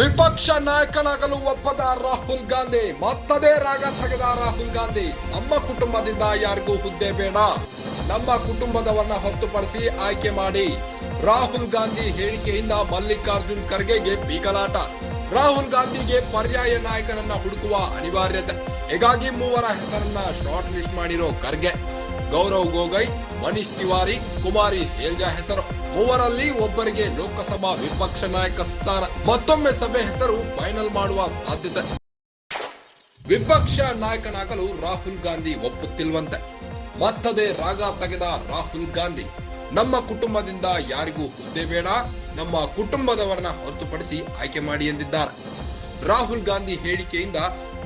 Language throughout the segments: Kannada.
ನಾಯಕನಾಗಲು ಒಪ್ಪದ ರಾಹುಲ್ ಗಾಂಧಿ, ಮತ್ತದೇ ರಾಗ ತೆಗೆದ ರಾಹುಲ್ ಗಾಂಧಿ. ನಮ್ಮ ಕುಟುಂಬದಿಂದ ಯಾರಿಗೂ ಹುದ್ದೆ ಬೇಡ. ನಮ್ಮ ಕುಟುಂಬದವರನ್ನ ಹೊರತುಪಡಿಸಿ ಆಯ್ಕೆ ಮಾಡಿ. ರಾಹುಲ್ ಗಾಂಧಿ ಹೇಳಿಕೆಯಿಂದ ಮಲ್ಲಿಕಾರ್ಜುನ್ ಖರ್ಗೆಗೆ ಬೀಗಲಾಟ. ರಾಹುಲ್ ಗಾಂಧಿಗೆ ಪರ್ಯಾಯ ನಾಯಕನನ್ನ ಹುಡುಕುವ ಅನಿವಾರ್ಯತೆ. ಹೀಗಾಗಿ ಮೂವರ ಹೆಸರನ್ನ ಶಾರ್ಟ್ ಲಿಸ್ಟ್ ಮಾಡಿರೋ ಖರ್ಗೆ. ಗೌರವ್ ಗೊಗೊಯ್ ಮನೀಶ್ ತಿವಾರಿ ಕುಮಾರಿ ಶೈಲ್ಜಾ ಹೆಸರು. ಮೂವರಲ್ಲಿ ಒಬ್ಬರಿಗೆ ಲೋಕಸಭಾ ವಿಪಕ್ಷ ನಾಯಕ ಸ್ಥಾನ. ಮತ್ತೊಮ್ಮೆ ಸಭೆ ಹೆಸರು ಫೈನಲ್ ಮಾಡುವ ಸಾಧ್ಯತೆ. ವಿಪಕ್ಷ ನಾಯಕನಾಗಲು ರಾಹುಲ್ ಗಾಂಧಿ ಒಪ್ಪುತ್ತಿಲ್ವಂತೆ. ಮತ್ತದೇ ರಾಗ ತೆಗೆದ ರಾಹುಲ್ ಗಾಂಧಿ. ನಮ್ಮ ಕುಟುಂಬದಿಂದ ಯಾರಿಗೂ ಹುದ್ದೆ ಬೇಡ. ನಮ್ಮ ಕುಟುಂಬದವರನ್ನ ಹೊರತುಪಡಿಸಿ ಆಯ್ಕೆ ಮಾಡಿ ಎಂದಿದ್ದಾರೆ. ರಾಹುಲ್ ಗಾಂಧಿ ಹೇಳಿಕೆಯಿಂದ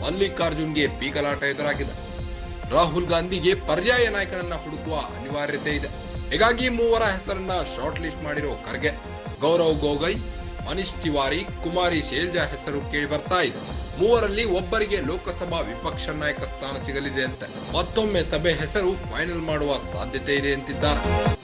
ಮಲ್ಲಿಕಾರ್ಜುನ್ಗೆ ಬೀಗಲಾಟ ಎದುರಾಗಿದೆ. ರಾಹುಲ್ ಗಾಂಧಿಗೆ ಪರ್ಯಾಯ ನಾಯಕನನ್ನ ಹುಡುಕುವ ಅನಿವಾರ್ಯತೆ ಇದೆ. ಹೀಗಾಗಿ ಮೂವರ ಹೆಸರನ್ನ ಶಾರ್ಟ್ ಲಿಸ್ಟ್ ಮಾಡಿರೋ ಖರ್ಗೆ, ಗೌರವ್ ಗೊಗೊಯ್, ಮನೀಶ್ ತಿವಾರಿ, ಕುಮಾರಿ ಶೇಲ್ಜಾ ಹೆಸರು ಕೇಳಿ ಬರ್ತಾ ಇದೆ. ಮೂವರಲ್ಲಿ ಒಬ್ಬರಿಗೆ ಲೋಕಸಭಾ ವಿಪಕ್ಷ ನಾಯಕ ಸ್ಥಾನ ಸಿಗಲಿದೆ ಅಂತ. ಮತ್ತೊಮ್ಮೆ ಸಭೆ ಹೆಸರು ಫೈನಲ್ ಮಾಡುವ ಸಾಧ್ಯತೆ ಇದೆ ಅಂತಿದ್ದಾರೆ.